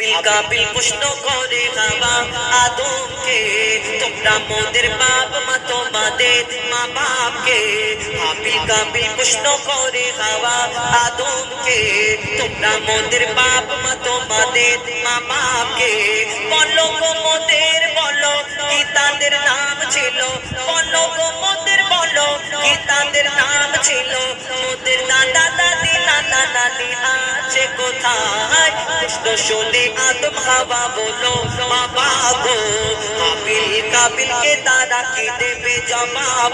হাবিল কাবিল প্রশ্ন করে হাওয়া আদমকে তোমরা মোদের বাপ মা তোমাদের মা বাপকে প্রশ্ন করে আদমকে তোমরা মোদের বাপ মা তোমাদের মা বাপকে বলো গো মোদের বলো কি তাদের নাম ছিল বলো গো মোদের বলো কি আছে কোথায়? প্রশ্ন শুনে আদম হাওয়া বলো, বাবা গো, কাবিল, কাবিলকে তারা কি দেবে জবাব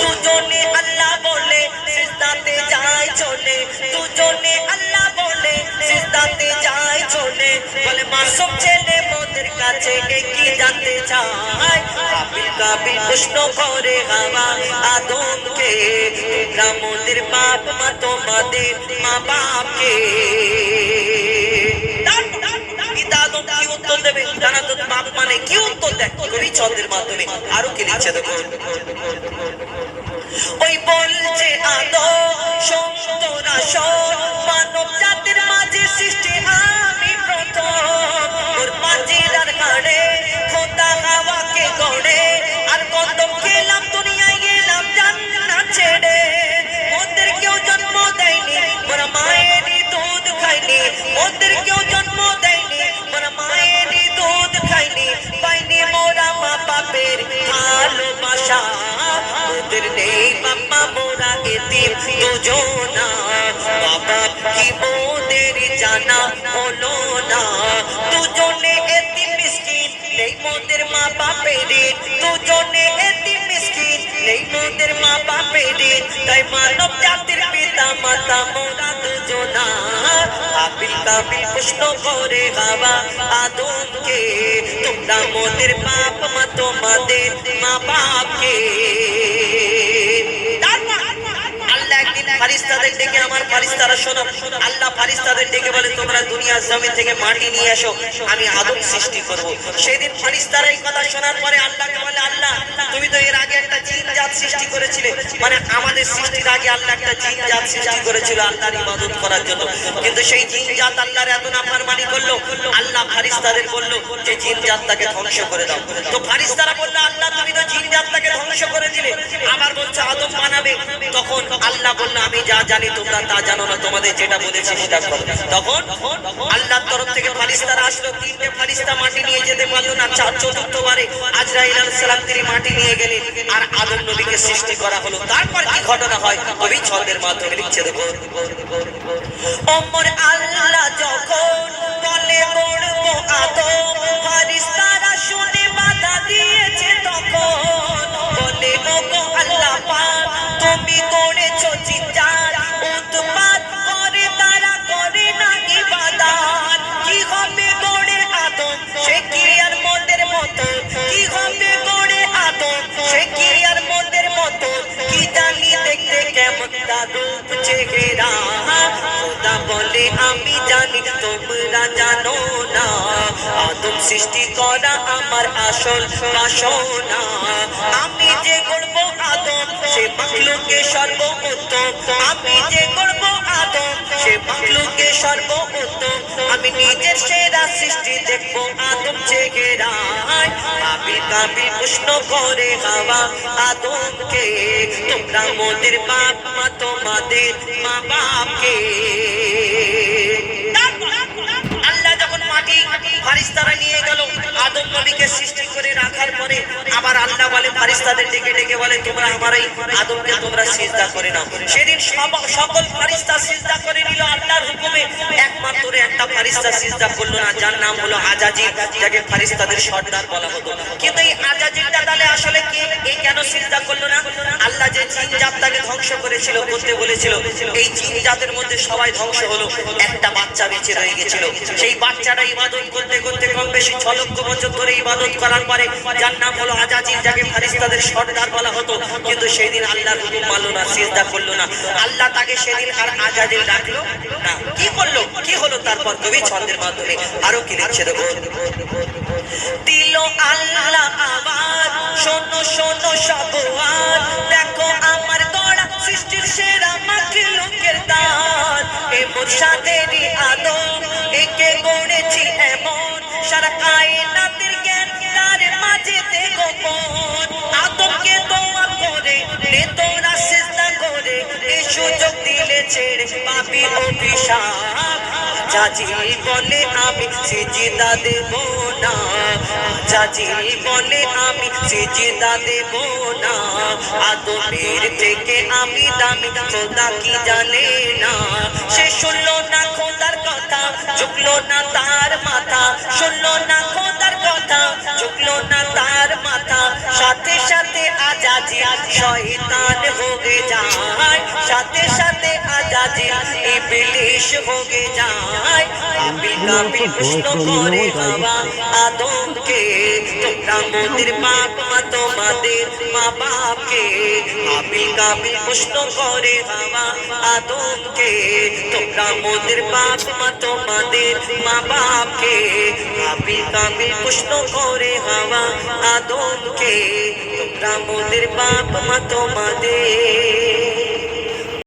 দুজনে আল্লাহ বলে, সিজদাতে যায় চলে। দুজনে আল্লাহ বলে, সিজদাতে যায় চলে। বলে ছেলে মোদের কাছে কি জানতে চায়? হাবিল কাবিল প্রশ্ন করে হাওয়া আদমকে, তোমরা মোদের বাপ মা, তোমাদের মা বাপকে। তো মানে আরও ওই বলছে আদো হলো না। দুজনে এতিম মিসকিন নেই মোদের মা বাপের দুজনে এতিম মিসকিন নেই মোদের মা বাপের তাই মানব জাতির পিতা, মাতা মোরা দুজনা। আবিল কাবিল প্রশ্ন করে বাবা আদমকে, তোমরা মোদের বাপ মা তোমাদের মা বাপকে। ফারিস্তাদের ডেকে আমার ফারিস্তারা শোনো। আল্লাহ ফারিস্তাদের ডেকে বলে, তোমরা দুনিয়ার জমিন থেকে মাটি নিয়ে এসো, আমি আদম সৃষ্টি করব। সেদিন ফারিস্তারা এই কথা শোনার পরে আল্লাহকে বলে, আল্লাহ, তুমি তো এর আগে একটা জিন জাত সৃষ্টি মানে আমাদের সৃষ্টির আগে আল্লাহ একটা জিন জাত সৃষ্টি করেছিল, আল্লাহর ইবাদত করার জন্য। কিন্তু সেই জিন জাত আল্লাহর এত নাফরমানি করল, আল্লাহ ফারিস্তাদের বলল যে জিন জাতটাকে ধ্বংস করে দাও। তো ফারিস্তারা বলল, আল্লাহ, তুমি তো জিন জাতটাকে ধ্বংস করে দিলে আবার বলছো, আদম বানাবে। তখন আল্লাহ বলল, আমি যা জানি তোমরা তা জানো না, তোমাদের যেটা বলেছি সেটা করো। তখন আল্লাহর তরফ থেকে ফারিস্তারা আসলো, তিনটে ফারিস্তা মাটি নিয়ে যেতে পারল না, চার চতুর্থবারে আজরাইল আলাইহিস সালাম তিনি মাটি নিয়ে গেলেন। আর আদম নবীকে সৃষ্টি করা হলো। তারপর কি ঘটনা হয়? কবি ছন্দের মাধ্যমে লিখছে দেখো ওমর আল্লাহ চেহারা খোদা বলে, আমি জানি তোমরা জানো না। আদম সৃষ্টি করা আমার আসল বাসনা। আমি যে করব আদম, সে মাখলুকে সর্বোত্তম। আমি যে করব আদম, সে মাখলুকে সর্বোত্তম। আমি নিজের সেরা সৃষ্টি দেখব। আদম চেহারায় আবিল কাবিল প্রশ্ন করে হাওয়া আদমকে। তোমরা মোদের বাপ, মা তোমাদের মা বাপকে। আল্লাহ যখন মাটি ফারিস্তারা নিয়ে গেল আদম নবীকে সৃষ্টি করে রাখার পরে আবার আল্লাহ বলে ফারিস্তাদের ডেকে ডেকে বলে, তোমরা আমার এই আদমকে তোমরা সিজদা করে নাও। সেদিন সকল ফারিস্তা সিজদা করে নিল আল্লাহর হুকুমে। একমাত্র একটা ফারিস্তা সিজদা করল না, যার নাম হলো আজাজি যাকে ফারিস্তাদের সর্দার বলা হতো। কিন্তু এই আজাজিটা তাহলে আসলে কে? এই কেন সিজদা করল না? আল্লাহ যে জিন জাতটাকে ধ্বংস করেছিল, করতে বলেছিল, এই জিন জাতের মধ্যে সবাই ধ্বংস হলো। একটা বাচ্চা বেঁচে রয়ে গেছিল। সেই বাচ্চাটা ইবাদত করতে করতে কম বেশি ছ লক্ষ বছর ধরে ইবাদত করার পরে যার নাম হলো আজাজিল, যাকে ফারিস্তাদের সর্দার বলা হতো, কিন্তু সেদিন আল্লাহর হুকুম মানলো না, সিজদা করল না। আল্লাহ তাকে সেদিন আর আজাজিল ডাকলো না। কি করল? কি হলো তারপর কবি ছন্দের মাধ্যমে? আরও কি লিখছে দেখো। দিল আল্লাহ আবার, শোনো শোনো সবওয়ার দেখো আমার গড়া সৃষ্টির সেরা মাখলুকের দান এ মোরশাদেরই আদম সুযোগ দিলে ছেড়ে পাবি অভিশাপ। চাচি বলে আমি সিজিদা দেব না। চাচি বলে আমি সিজিদা দেব না। আদমের থেকে আমি দামি, খোদা কি জানে না। সে শুনলো না খোদার কথা, ঝুঁকলো না তার মাথা। শুনলো না খোদার কথা, ঝুঁকলো না তার মাথা। সাথে শয়তান হোগে যায়, সাথে সাথে আজাজি ইবলিশ হোগে যায়। কাবিল কাবিল প্রশ্ন করে বাবা, আদমকে, তোমরা মোদের বাপ মা তোমাদের মা বাপকে। কাবিল কাবিল প্রশ্ন করে বাবা, আদমকে, তোমরা মোদের বাপ মা তোমাদের মা বাপকে। কাবিল কাবিল প্রশ্ন করে হাওয়া আদমকে মোদের বাপ মা তোমাদের।